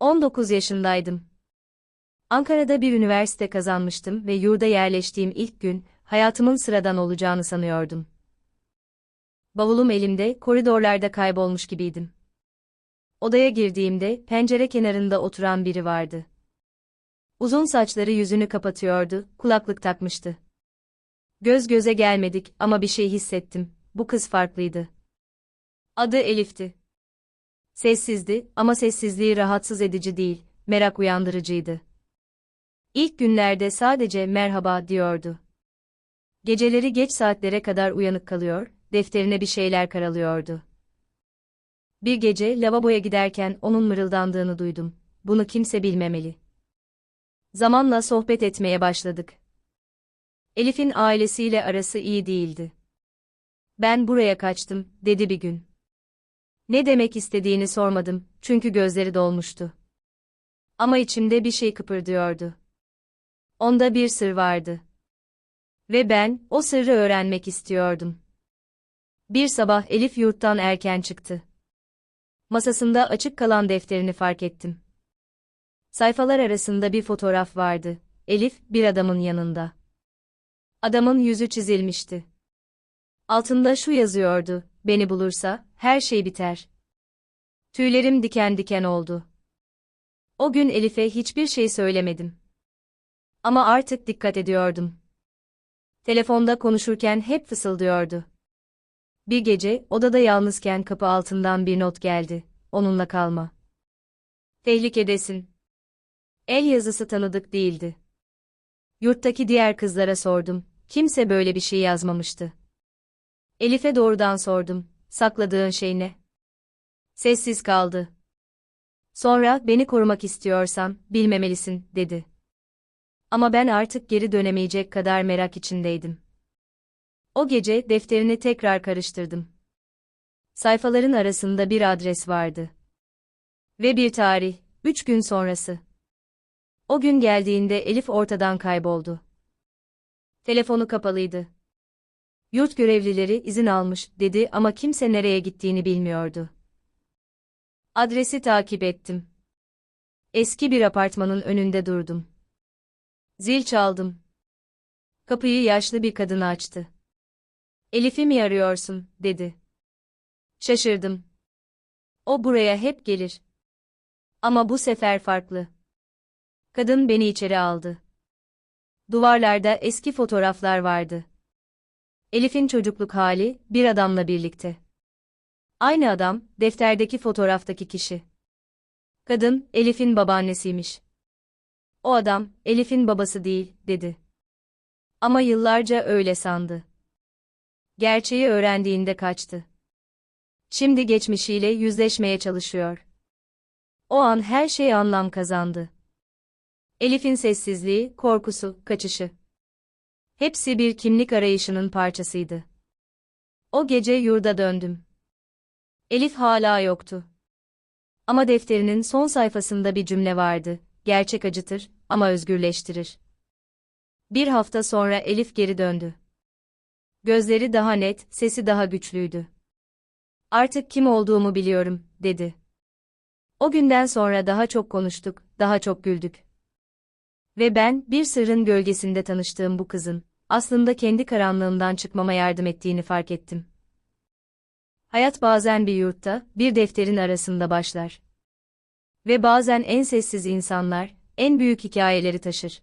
19 yaşındaydım. Ankara'da bir üniversite kazanmıştım ve yurda yerleştiğim ilk gün, hayatımın sıradan olacağını sanıyordum. Bavulum elimde, koridorlarda kaybolmuş gibiydim. Odaya girdiğimde, pencere kenarında oturan biri vardı. Uzun saçları yüzünü kapatıyordu, kulaklık takmıştı. Göz göze gelmedik ama bir şey hissettim, bu kız farklıydı. Adı Elif'ti. Sessizdi ama sessizliği rahatsız edici değil, merak uyandırıcıydı. İlk günlerde sadece merhaba diyordu. Geceleri geç saatlere kadar uyanık kalıyor, defterine bir şeyler karalıyordu. Bir gece lavaboya giderken onun mırıldandığını duydum. Bunu kimse bilmemeli. Zamanla sohbet etmeye başladık. Elif'in ailesiyle arası iyi değildi. Ben buraya kaçtım, dedi bir gün. Ne demek istediğini sormadım, çünkü gözleri dolmuştu. Ama içimde bir şey kıpırdıyordu. Onda bir sır vardı. Ve ben, o sırrı öğrenmek istiyordum. Bir sabah Elif yurttan erken çıktı. Masasında açık kalan defterini fark ettim. Sayfalar arasında bir fotoğraf vardı. Elif, bir adamın yanında. Adamın yüzü çizilmişti. Altında şu yazıyordu, beni bulursa, her şey biter. Tüylerim diken diken oldu. O gün Elif'e hiçbir şey söylemedim. Ama artık dikkat ediyordum. Telefonda konuşurken hep fısıldıyordu. Bir gece, odada yalnızken kapı altından bir not geldi. Onunla kalma. Tehlikedesin. El yazısı tanıdık değildi. Yurttaki diğer kızlara sordum. Kimse böyle bir şey yazmamıştı. Elif'e doğrudan sordum. Sakladığın şey ne? Sessiz kaldı. Sonra, beni korumak istiyorsan, bilmemelisin, dedi. Ama ben artık geri dönemeyecek kadar merak içindeydim. O gece defterini tekrar karıştırdım. Sayfaların arasında bir adres vardı. Ve bir tarih, üç gün sonrası. O gün geldiğinde Elif ortadan kayboldu. Telefonu kapalıydı. Yurt görevlileri izin almış, dedi ama kimse nereye gittiğini bilmiyordu. Adresi takip ettim. Eski bir apartmanın önünde durdum. Zil çaldım. Kapıyı yaşlı bir kadın açtı. Elif'i mi arıyorsun, dedi. Şaşırdım. O buraya hep gelir. Ama bu sefer farklı. Kadın beni içeri aldı. Duvarlarda eski fotoğraflar vardı. Elif'in çocukluk hali, bir adamla birlikte. Aynı adam, defterdeki fotoğraftaki kişi. Kadın, Elif'in babaannesiymiş. O adam, Elif'in babası değil, dedi. Ama yıllarca öyle sandı. Gerçeği öğrendiğinde kaçtı. Şimdi geçmişiyle yüzleşmeye çalışıyor. O an her şey anlam kazandı. Elif'in sessizliği, korkusu, kaçışı. Hepsi bir kimlik arayışının parçasıydı. O gece yurda döndüm. Elif hala yoktu. Ama defterinin son sayfasında bir cümle vardı. Gerçek acıtır ama özgürleştirir. Bir hafta sonra Elif geri döndü. Gözleri daha net, sesi daha güçlüydü. Artık kim olduğumu biliyorum, dedi. O günden sonra daha çok konuştuk, daha çok güldük. Ve ben, bir sırrın gölgesinde tanıştığım bu kızın, aslında kendi karanlığımdan çıkmama yardım ettiğini fark ettim. Hayat bazen bir yurtta, bir defterin arasında başlar. Ve bazen en sessiz insanlar, en büyük hikayeleri taşır.